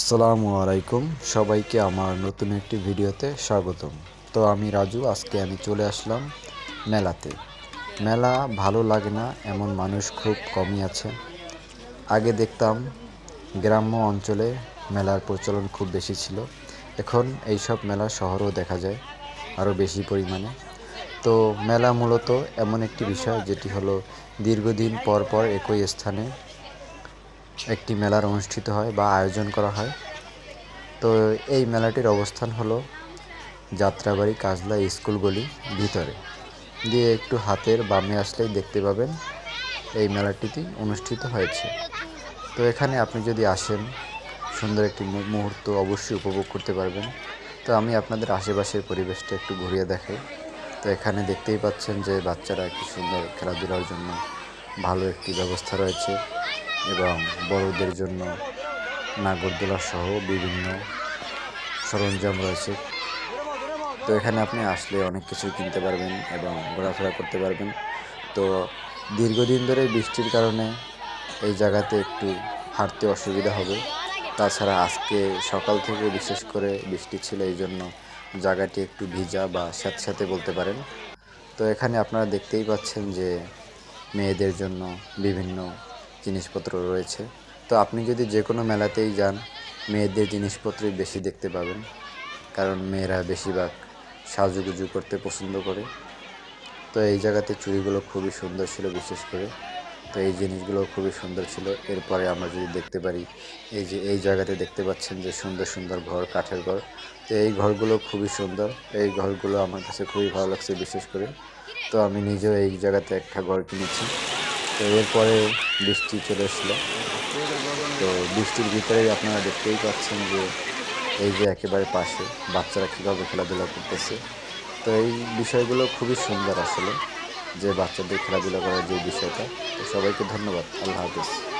আসসালামু আলাইকুম। সবাইকে আমার নতুন একটি ভিডিওতে স্বাগতম। তো আমি রাজু, আজকে আমি চলে আসলাম মেলাতে। মেলা ভালো লাগে না, এমন মানুষ খুব কমই আছে। আগে দেখতাম গ্রাম্য অঞ্চলে মেলার প্রচলন খুব বেশি ছিল। এখন এইসব মেলা শহরেও দেখা যায়, আরও বেশি পরিমাণে। তো মেলা মূলত এমন একটি বিষয়, যেটি হলো দীর্ঘদিন পর পর একই স্থানে একটি মেলার অনুষ্ঠিত হয় বা আয়োজন করা হয়। তো এই মেলাটির অবস্থান হলো যাত্রাবাড়ি কাজলা স্কুল গলি ভিতরে। দিয়ে একটু হাতের বামে আসলেই দেখতে পাবেন এই মেলাটিতে অনুষ্ঠিত হয়েছে। তো এখানে আপনি যদি আসেন, সুন্দর একটি মুহূর্ত অবশ্যই উপভোগ করতে পারবেন। তো আমি আপনাদের আশেপাশের পরিবেশটা একটু ঘুরিয়ে দেখাই। তো এখানে দেখতেই পাচ্ছেন যে বাচ্চারা কি সুন্দর খেলাধুলার জন্য ভালো একটি ব্যবস্থা রয়েছে। এবং বড়দের জন্য নাগরদোলা সহ বিভিন্ন সরঞ্জাম রয়েছে। তো এখানে আপনি আসলে অনেক কিছু কিনতে পারবেন এবং ঘোরাফেরা করতে পারবেন। তো দীর্ঘদিন ধরে বৃষ্টির কারণে এই জায়গাতে একটু হাঁটতে অসুবিধা হবে। তাছাড়া আজকে সকাল থেকে বিশেষ করে বৃষ্টি ছিল, এই জন্য জায়গাটি একটু ভিজা বা স্যাঁতস্যাঁতে বলতে পারেন। তো এখানে আপনারা দেখতেই পাচ্ছেন যে মেয়েদের জন্য বিভিন্ন জিনিসপত্র রয়েছে। তো আপনি যদি যে কোনো মেলাতেই যান, মেয়েদের জিনিসপত্রই বেশি দেখতে পাবেন। কারণ মেয়েরা বেশিরভাগ সাজুগুজু করতে পছন্দ করে। তো এই জায়গাতে চুড়িগুলো খুবই সুন্দর ছিল বিশেষ করে। তো এই জিনিসগুলো খুবই সুন্দর ছিল। এরপরে আমরা যদি দেখতে পারি, এই যে এই জায়গাতে দেখতে পাচ্ছেন যে সুন্দর সুন্দর ঘর, কাঠের ঘর। তো এই ঘরগুলো খুবই সুন্দর। এই ঘরগুলো আমার কাছে খুবই ভালো লাগছে বিশেষ করে। তো আমি নিজেও এই জায়গাতে একটা ঘর কিনেছি। তো এরপরে বৃষ্টি চলে এসলো তো বৃষ্টির ভিতরেই আপনারা দেখতেই পাচ্ছেন যে এই যে একেবারে পাশে বাচ্চারা কীভাবে খেলাধুলা করতেছে। তো এই বিষয়গুলো খুবই সুন্দর আসলে, যে বাচ্চাদের খেলাধুলা করার যে বিষয়টা। তো সবাইকে ধন্যবাদ। আল্লাহ হাফিজ।